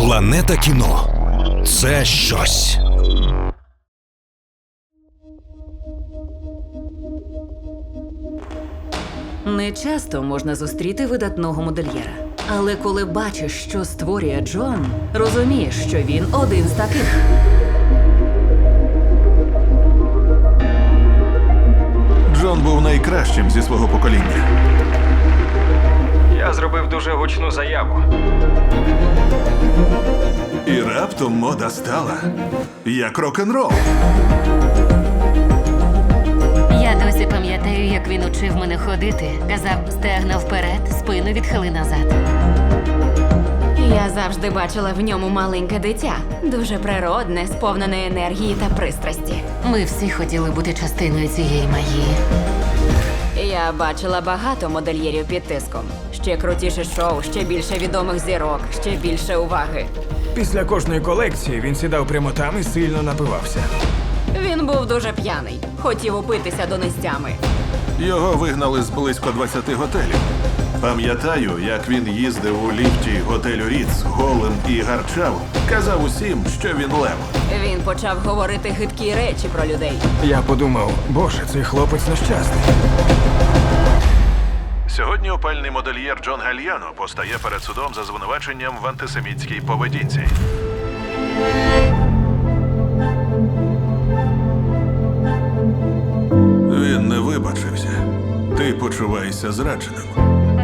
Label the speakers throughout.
Speaker 1: Планета кіно це щось.
Speaker 2: Не часто можна зустріти видатного модельєра. Але коли бачиш, що створює Джон, розумієш, що він один з таких.
Speaker 3: Джон був найкращим зі свого покоління.
Speaker 4: Я зробив дуже гучну заяву.
Speaker 3: І раптом мода стала як рок-н-рол.
Speaker 5: Я досі пам'ятаю, як він учив мене ходити. Казав, стегна вперед, спину відхили назад.
Speaker 6: Я завжди бачила в ньому маленьке дитя, дуже природне, сповнене енергії та пристрасті.
Speaker 5: Ми всі хотіли бути частиною цієї магії.
Speaker 6: Я бачила багато модельєрів під тиском. Ще крутіше шоу, ще більше відомих зірок, ще більше уваги.
Speaker 4: Після кожної колекції він сідав прямо там і сильно напивався.
Speaker 6: Він був дуже п'яний, хотів упитися до нестями.
Speaker 3: Його вигнали з близько 20 готелів. Пам'ятаю, як він їздив у ліфті готелю Ріц голим і гарчав, казав усім, що він лев.
Speaker 6: Він почав говорити гидкі речі про людей.
Speaker 4: Я подумав, боже, цей хлопець нещасний.
Speaker 3: Сьогодні опальний модельєр Джон Гальяно постає перед судом за звинуваченням в антисемітській поведінці. Він не вибачився. Ти почуваєшся зрадженим.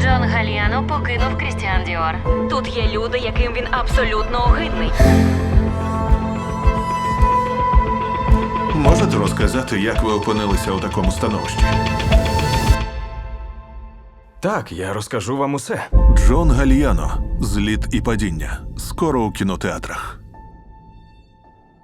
Speaker 5: Джон Гальяно покинув Крістіан Діор.
Speaker 6: Тут є люди, яким він абсолютно огидний.
Speaker 3: Можете розказати, як ви опинилися у такому становищі?
Speaker 4: Так, я розкажу вам усе.
Speaker 3: Джон Гальяно. Зліт і падіння. Скоро у кінотеатрах.